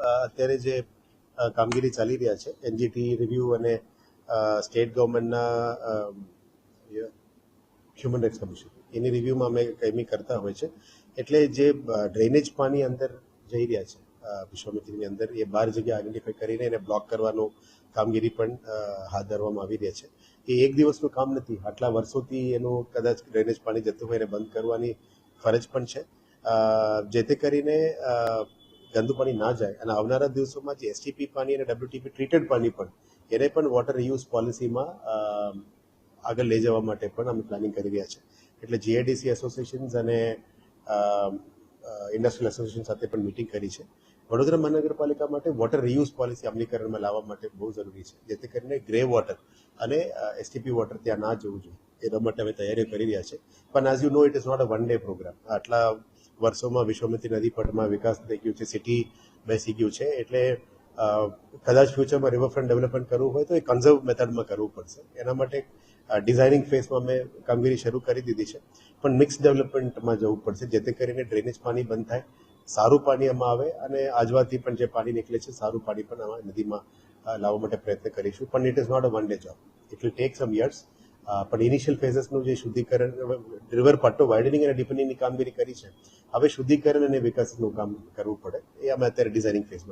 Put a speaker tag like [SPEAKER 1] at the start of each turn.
[SPEAKER 1] અત્યારે જે કામગીરી ચાલી રહ્યા છે, એનજીટી રિવ્યુ અને સ્ટેટ ગવર્મેન્ટના હ્યુમન રાઇટ્સ કમિશન એની રિવ્યુમાં અમે કાયમી કરતા હોય છે. એટલે જે ડ્રેનેજ પાણી અંદર જઈ રહ્યા છે વિશ્વામિત્રીની અંદર, એ બાર જગ્યા આઈડેન્ટિફાઈ કરીને એને બ્લોક કરવાનું કામગીરી પણ હાથ ધરવામાં આવી રહ્યા છે. એ એક દિવસનું કામ નથી. આટલા વર્ષોથી એનું કદાચ ડ્રેનેજ પાણી જતું હોય એને બંધ કરવાની ફરજ પણ છે. જે તે કરીને ગંદુ પાણી ના જાય. અને આવનારા દિવસોમાં જે એસટીપી પાણી અને ડબ્લ્યુટીપી ટ્રીટેડ પાણી પણ, એને પણ વોટર રિયુઝ પોલિસીમાં આગળ લઈ જવા માટે પણ અમે પ્લાનિંગ કરી રહ્યા છે એટલે જીઆઈડીસી એસોસિએશન્સ અને ઇન્ડસ્ટ્રીયલ એસોસિએશન સાથે પણ મિટિંગ કરી છે. વડોદરા મહાનગરપાલિકા માટે વોટર રિયુઝ પોલિસી અમલીકરણમાં લાવવા માટે બહુ જરૂરી છે. જેથી કરીને ગ્રે વોટર અને એસટીપી વોટર ત્યાં ના જવું જોઈએ. એના માટે અમે તૈયારીઓ કરી રહ્યા છે પણ as you know it is not a one day program આટલા વર્ષોમાં વિશ્વમતી નદી પટમાં વિકાસ થઈ ગયું છે સિટી બેસી ગયું છે, એટલે કદાચ ફ્યુચરમાં રિવરફ્રન્ટ ડેવલપમેન્ટ કરવું હોય તો એ કન્ઝર્વ મેથડમાં કરવું પડશે. એના માટે ડિઝાઇનિંગ ફેઝમાં અમે કામગીરી શરૂ કરી દીધી છે. પણ મિક્સ ડેવલપમેન્ટમાં જવું પડશે, જેથી કરીને ડ્રેનેજ પાણી બંધ થાય, સારું પાણી આમાં આવે અને આજવાથી પણ જે પાણી નીકળે છે, સારું પાણી પણ આમાં નદીમાં લાવવા માટે પ્રયત્ન કરીશું. પણ it is not a one day job it will take some years પણ ઇનિશિયલ ફેઝિસનું જે શુદ્ધિકરણ રિવર પટ્ટો વાઇડનિંગ અને ડીપનિંગની કામગીરી કરી છે, હવે શુદ્ધિકરણ અને વિકાસનું કામ કરવું પડે. એ અમે અત્યારે ડિઝાઇનિંગ ફેઝમાં